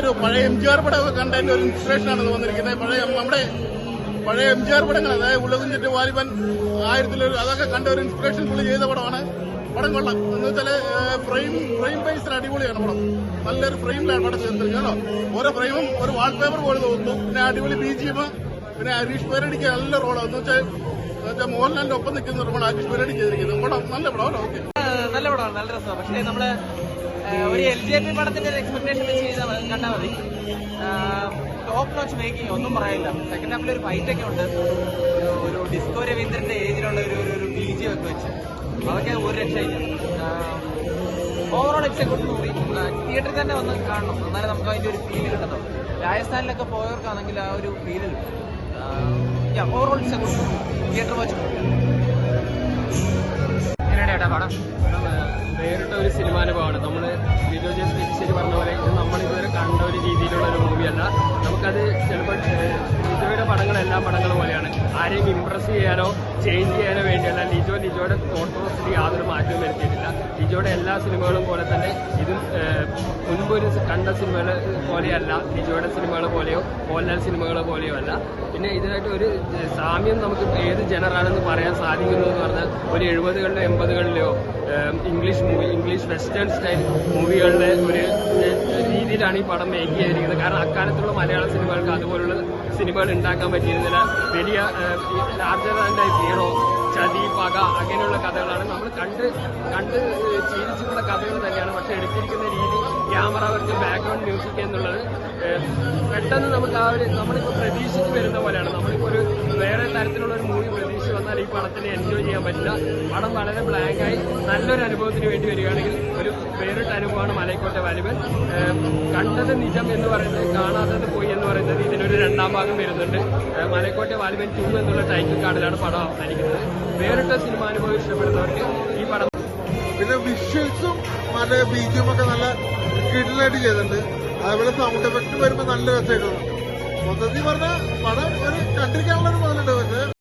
ഒരു പഴയ M G R പടമൊക്കെ കണ്ടതിന്റെ ഒരു ഇൻസ്പിറേഷൻ ആണ് വന്നിരിക്കുന്നത്. പഴയ നമ്മുടെ പഴയ എം ജി ആർ പടങ്ങൾ അതായത് ഉലകുഞ്ചിട്ട് വാലിബൻ ആയിരത്തിലൊരു അതൊക്കെ കണ്ട ഒരു ഇൻസ്പിറേഷൻ പുള്ളി ചെയ്ത പടമാണ്. പടം കൊള്ളാം. എന്ന് വെച്ചാൽ ഫ്രെയിം ഫ്രെയിം ബേസിന് അടിപൊളിയാണ് പടം. നല്ലൊരു ഫ്രെയിമിലാണ് പടം ചേർത്തിരിക്കുന്നത് കേട്ടോ? ഓരോ ഫ്രെയിമും ഒരു വാൾപേപ്പർ പോലെ തോന്നുന്നു പിന്നെ അടിപൊളി ബി ജി എം പിന്നെ ഹരീഷ് പേരടിക്ക് നല്ല റോളാണ് എന്ന് വെച്ചാൽ മോഹൻലാലിന്റെ ഒപ്പം നിൽക്കുന്ന പടം ഹരീഷ് പേരടി ചെയ്തിരിക്കുന്നത്. പടം നല്ല പടം. ഓക്കെ. പടമാണ് നല്ല രസമാണ്. പക്ഷേ നമ്മൾ ഒരു എൽ ജി പി പടത്തിന്റെ ഒരു എക്സ്പെക്ടേഷൻ വെച്ച് ചെയ്താൽ കണ്ടാൽ മതി. ടോപ്പ് നോച്ച് മേക്കിംഗ് ഒന്നും പറയില്ല സെക്കൻഡ് ഹാഫിൽ ഒരു ഫൈറ്റ് ഒക്കെ ഉണ്ട്. ഒരു- ഡിസ്കോ രവീന്ദ്രന്റെ ഏജിലുള്ള ഒരു ഒരു- ബി ജി ഒക്കെ വെച്ച്. അതൊക്കെ ഒരു രക്ഷയില്ല. Overall it's a good movie തിയേറ്ററിൽ തന്നെ വന്ന് കാണണം. എന്നാലേ നമുക്ക് അതിന്റെ ഒരു ഫീൽ കിട്ടണം രാജസ്ഥാനിലൊക്കെ പോയവർക്കാണെങ്കിൽ ആ ഒരു ഫീൽ കിട്ടും overall it's a good movie theatre watch പടം? വേറിട്ട ഒരു സിനിമാനുഭവമാണ് പടങ്ങൾ എല്ലാ പടങ്ങൾ പോലെയാണ്. ആരെയും ഇമ്പ്രസ് ചെയ്യാനോ ചേഞ്ച് ചെയ്യാനോ വേണ്ടിയല്ല. ലിജോ ലിജോയുടെ തോട്ട് യാതൊരു മാറ്റവും വരുത്തിയിട്ടില്ല. ലിജോയുടെ എല്ലാ സിനിമകളും പോലെ തന്നെ ഇതും മുൻപൊരു കണ്ട സിനിമകൾ പോലെയല്ല. ലിജോയുടെ സിനിമകൾ പോലെയോ മോഹൻലാൽ സിനിമകൾ പോലെയോ അല്ല. പിന്നെ ഇതിനായിട്ട് ഒരു സാമ്യം നമുക്ക് ഏത് ജനറാണെന്ന് പറയാൻ സാധിക്കുന്നു എന്ന് പറഞ്ഞാൽ ഒരു എഴുപതുകളിലോ എൺപതുകളിലെയോ ഏഹ്, English movie English western style മൂവികളുടെ ഒരു രീതിയിലാണ് ഈ പടം മേക്ക് ചെയ്തിരിക്കുന്നത്. കാരണം അക്കാലത്തുള്ള മലയാള സിനിമകൾക്ക് അതുപോലുള്ള സിനിമകൾ ഉണ്ടാക്കാൻ പറ്റിയിരുന്നില്ല. വലിയ ലൈഫ് ഹീറോ ചതി പക അങ്ങനെയുള്ള കഥകളാണ് നമ്മൾ കണ്ട് കണ്ട് ശീലിച്ചിട്ടുള്ള കഥകൾ തന്നെയാണ്. പക്ഷെ എടുത്തിരിക്കുന്ന രീതി ക്യാമറ വർക്ക് ബാക്ക്ഗ്രൗണ്ട് മ്യൂസിക് എന്നുള്ളത് പെട്ടെന്ന് നമുക്ക് ആ ഒരു നമ്മളിപ്പോൾ പ്രതീക്ഷിച്ച് വരുന്ന പോലെയാണ്. നമ്മളിപ്പോൾ ഒരു പടത്തിനെ എൻജോയ് ചെയ്യാൻ പറ്റില്ല. പടം വളരെ ബ്ലാങ്കായി നല്ലൊരു അനുഭവത്തിന് വേണ്ടി വരികയാണെങ്കിൽ ഒരു വേറിട്ട അനുഭവമാണ് മലയക്കോട്ടെ വാലിബൻ കണ്ടത് നിജം എന്ന് പറയുന്നത് കാണാത്തത് പോയി എന്ന് പറയുന്നത് ഇതിനൊരു രണ്ടാം ഭാഗം വരുന്നുണ്ട്. മലയക്കോട്ടെ വാലിബൻ ടു എന്നുള്ള ടൈറ്റിൽ കാർഡിലാണ് പടം അവസാനിക്കുന്നത് വേറിട്ട സിനിമാനുഭവം ഇഷ്ടപ്പെടുന്നവർക്ക് ഈ പടം പിന്നെ വിഷ്വൽസും മറ്റേ ബീജിയും ഒക്കെ നല്ല കിഡിലായിട്ട് ചെയ്തിട്ടുണ്ട്. അതേപോലെ സൗണ്ട് എഫക്ട് വരുമ്പോൾ നല്ല രസമായിട്ടുണ്ട്. മൊത്തത്തിൽ പറഞ്ഞാൽ പടം ഒരു കണ്ടിരിക്കാനുള്ള ഒരു മുതലുണ്ട് പക്ഷേ.